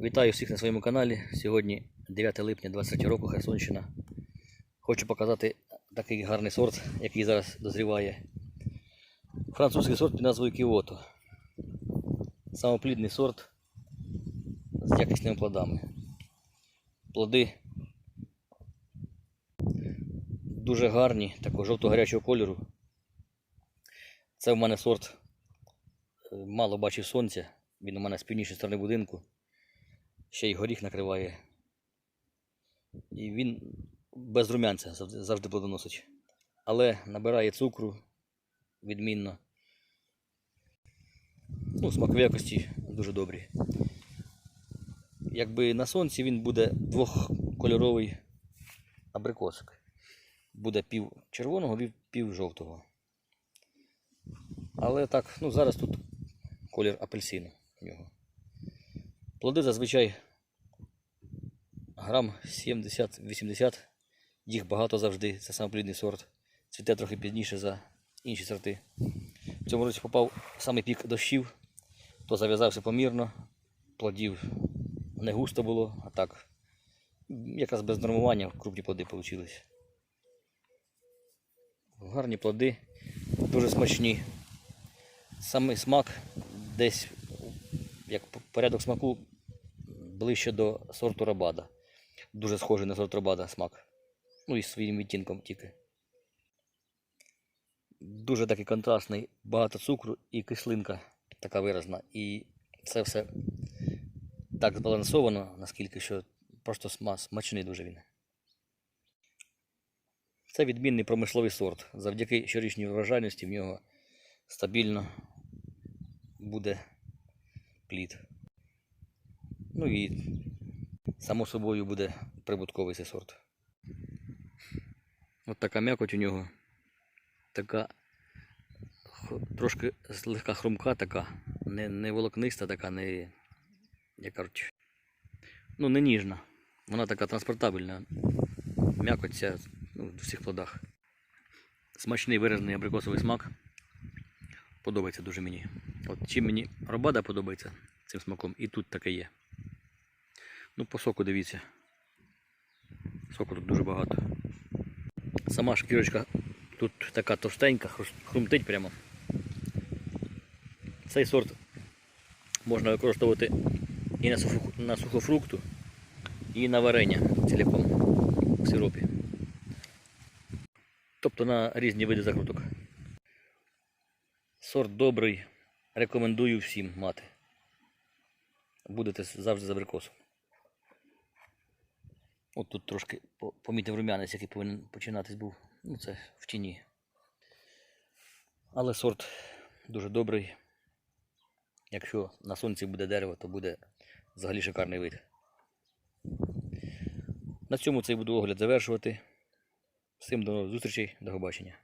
Вітаю всіх на своєму каналі. Сьогодні 9 липня 23 року Херсонщина. Хочу показати такий гарний сорт, який зараз дозріває. Французький сорт під назвою Кіото. Самоплідний сорт з якісними плодами. Плоди дуже гарні, такого жовто-гарячого кольору. Це в мене сорт е, мало бачив сонця. Він у мене з північної сторони будинку. Ще й горіх накриває. І він без рум'янця завжди, плодоносить. Але набирає цукру відмінно. Ну, смакові якості дуже добрі. Якби на сонці він буде двохкольоровий абрикосик. Буде пів червоного, пів жовтого. Але так, ну зараз тут колір апельсину в нього. Плоди зазвичай грам 70-80. Їх багато завжди. Це самоплідний сорт. Цвіте трохи пізніше за інші сорти. В цьому році попав саме пік дощів, то зав'язався помірно, плодів не густо було, а так якраз без нормування крупні плоди вийшли. Гарні плоди, дуже смачні. Самий смак десь, як порядок смаку, ближче до сорту рабада. Дуже схожий на сорт рабада смак. Ну і своїм відтінком тільки. Дуже такий контрастний, багато цукру і кислинка така виразна. І це все так збалансовано, наскільки що просто сма- смачний дуже він. Це відмінний промисловий сорт. Завдяки щорічній врожайності в нього стабільно буде плід. Ну і само собою буде прибутковий цей сорт. От така м'якоть у нього. Така трошки злегка хрумка така, не, не волокниста така, не. Як кажуть. Ну, не ніжна. Вона така транспортабельна. М'якоть ця ну, в всіх плодах. Смачний виражений абрикосовий смак. Подобається дуже мені. От чим мені робада подобається цим смаком, і тут таке є. Ну, по соку дивіться. Соку тут дуже багато. Сама шкірочка тут така товстенька, хрумтить прямо. Цей сорт можна використовувати і на, сухо- на сухофрукту, і на варення ціляком в сиропі. Тобто на різні види закруток. Сорт добрий. Рекомендую всім мати. Будете завжди з абрикосом. От тут трошки помітив рум'янець, який повинен починатись був. Ну, це в тіні. Але сорт дуже добрий. Якщо на сонці буде дерево, то буде взагалі шикарний вид. На цьому цей буду огляд завершувати. Всім до зустрічей, до побачення.